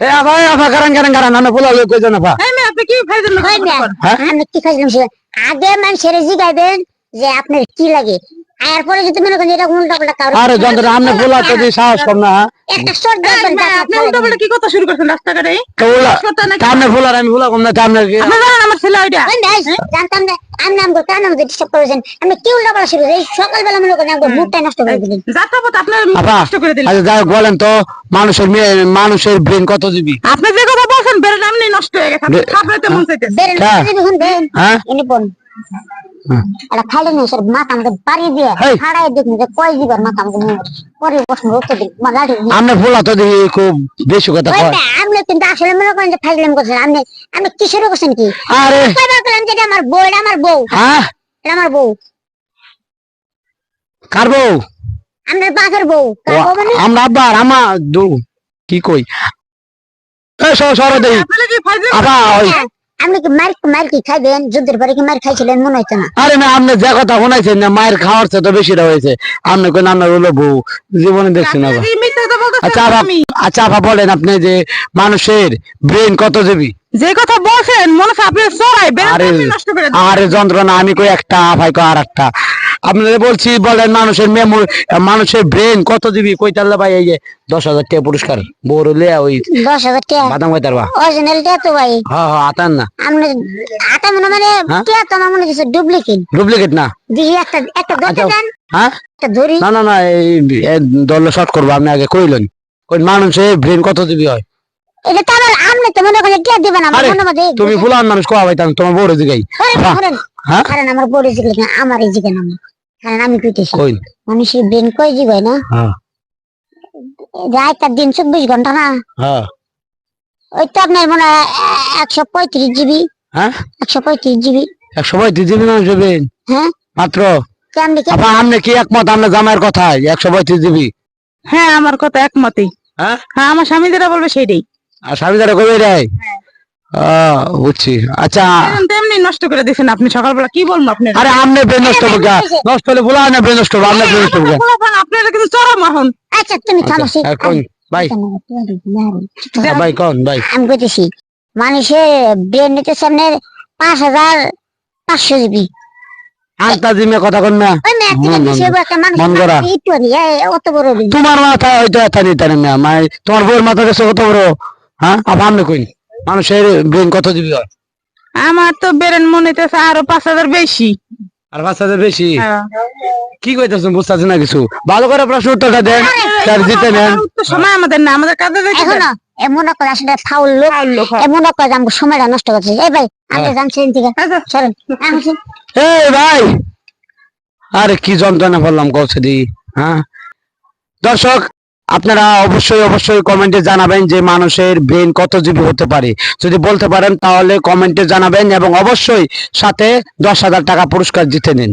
এ কারণ কারণ কারণ আমি কই জানা আপনি কি না হ্যাঁ? আমি কি খাইলাম আগে মানুষের জিগাইবেন যে আপনার কি লাগে? আর পরে যদি মনে করেন এটা উল্টা পাল্টা কারও আরে যন্ত্র আমি বলা তো দি সাহস কম না হ্যাঁ? একটা শর্ট দেবেন আপনি উল্টো পাল্টা কি কথা শুরু করছেন রাস্তাঘাটে আমি বলা কম না কামনে কি? আপনি আমার ছেলে ওইটা। জানতাম না আমি নাম করে কার নাম ডিস্টার্ব করেছেন। আমি কি উল্টা পাল্টা শুরু এই সকালবেলা মনে করেন একবার মুডটা নষ্ট করে দিলেন। যাত্রাপথ আপনার আপা নষ্ট করে দিলেন। আচ্ছা বলেন তো মানুষের মেয়ে মানুষের ব্রেন কত জিবি? আপনি যে কথা বলছেন বেরেন এমনি নষ্ট হয়ে গেছে আপনি মন চাইতেছে। বেরেন হ্যাঁ। এটা খাইলে নেই স্যার মাথা আমাকে বাড়ি দিয়ে হেই। হারাই দেখুন যে কয় দিবার মাথা আমাকে নিয়ে পরে প্রশ্ন উত্তর দিন মা লাঠি দিয়ে। আমরা বলা তো দেখি খুব বেশি কথা কয়। ওইটা আপনি কিন্তু আসলে মনে করেন যে ফাইজলাম করছেন আপনি আপনি কি শুরু করছেন কি? আরে। কয়বার করলেন যে এটা আমার বউ এটা আমার বউ। হ্যাঁ। এটা আমার বউ। কার বউ? আপনার বাঘের বউ। কার বউ মানে? আমরা আব্বার আমা দু কি কই? সর দেই ওই। আপনি কি মার মার কি খাইবেন? যুদ্ধের পরে কি মার খাইছিলেন? মনে হইতো না। আরে না আপনি যে কথা শোনাইছেন না মায়ের খাওয়ার তো বেশি হয়েছে। আপনি কোন আপনার হলো বউ জীবনে দেখছেন আবার আপনারা কি মিথ্যা কথা বলতেছেন আচ্ছা আচ্ছা আবার বলেন আপনি যে মানুষের ব্রেন কত জিবি? যে কথা বলছেন মনে হচ্ছে আপনি চড়াই আরে আপনি নষ্ট করে দিলেন আরে যন্ত্রণা আমি কই একটা ভাই কই আর একটা আপনাদের বলছি বলেন মানুষের মেমোরি মানুষের ব্রেন কত দিবি কই তাহলে ভাই এই যে দশ হাজার টাকা পুরস্কার বড় লে ওই দশ হাজার টাকা। বাদাম কই তারবা অরিজিনাল টাকা তো ভাই। হ্যাঁ হ্যাঁ আতান না। আপনি আটা মনে মানে হ্যাঁ? টাকা তো আমার মনে হচ্ছে ডুপ্লিকেট ডুপ্লিকেট না? দিহি একটা একটা ধরতে আচ্ছা। দেন। হ্যাঁ? একটা ধরি। না না না এই দলে শর্ট করব আপনি আগে কইলেন। কই মানুষের ব্রেন কত দিবি হয়? এটা তো আবার তো মনে করেন টাকা দিবেন আমার মনে মধ্যে তুমি ফুলান মানুষ কোয়া ভাইতাম তোমার বড় দিগাই। হ্যাঁ? কারণ আমার বড় জিগলে না আমার এই জিগে না কারণ আমি কইতেছি। কই? মানুষের ব্রেন কয় জিগ না? হ্যাঁ। রাত তার দিন চব্বিশ ঘণ্টা না? হ্যাঁ। ওই তো আপনার মনে হয় একশো পঁয়ত্রিশ জিবি। হ্যাঁ? একশো পঁয়ত্রিশ জিবি। একশো পঁয়ত্রিশ জিবি মানুষের ব্রেন হ্যাঁ? মাত্র? কি আপা আপনি কি একমত? আপনার জামাইয়ের কথায় একশো পঁয়ত্রিশ জিবি। হ্যাঁ আমার কথা একমতই। হ্যাঁ? হ্যাঁ আমার স্বামী যেটা বলবে সেইটাই। আর স্বামী দ্বারা কবে দেয় আহ, বুঝছি। আচ্ছা তেমন নষ্ট করে দিয়েছেন আপনি সকালবেলা। কি বলব আপনার? আরে আমনে ব্রেন নষ্ট হবে? নষ্ট হলে বলা না ব্রেন নষ্ট হবে আমনে ব্রেন নষ্ট হবে? আপনারা কিন্তু চরম এখন আচ্ছা তুমি থামো এখন ভাই ভাই কোন? ভাই আমি কইতেছি মানুষের ব্রেন নিতে সামনে পাঁচ হাজার পাঁচশো জিবি। আন্তা জিমে কথা কন না। তোমার মাথা হয়তো এত নিতে না মাই তোমার বউর মাথা গেছে কত বড়। হ্যাঁ? আবার মানুষের ব্রেন কত হয় আমার তো বেরেন মনে হইতেছে আরও পাঁচ হাজার বেশি। আর পাঁচ হাজার বেশি? হ্যাঁ। কি কইতেছেন বুঝতেছি না কিছু? ভালো করে প্রশ্ন উত্তরটা দেন স্যার জিতে নেন। সময় আমাদের না আমাদের কাজে। এখনও এমন করে আসলে ফাউল লোক হয়। এমন করে আমাকে সময়টা নষ্ট করছে। এই ভাই আমরা হ্যাঁ। জানছি ঠিক আছে চলেন। এই ভাই! আরে কি যন্ত্রণা করলাম কৌছে দি হ্যাঁ? দর্শক আপনারা অবশ্যই অবশ্যই কমেন্টে জানাবেন যে মানুষের ব্রেন কত জিবি হতে পারে। যদি বলতে পারেন, তাহলে কমেন্টে জানাবেন এবং অবশ্যই সাথে দশ হাজার টাকা পুরস্কার জিতে নিন।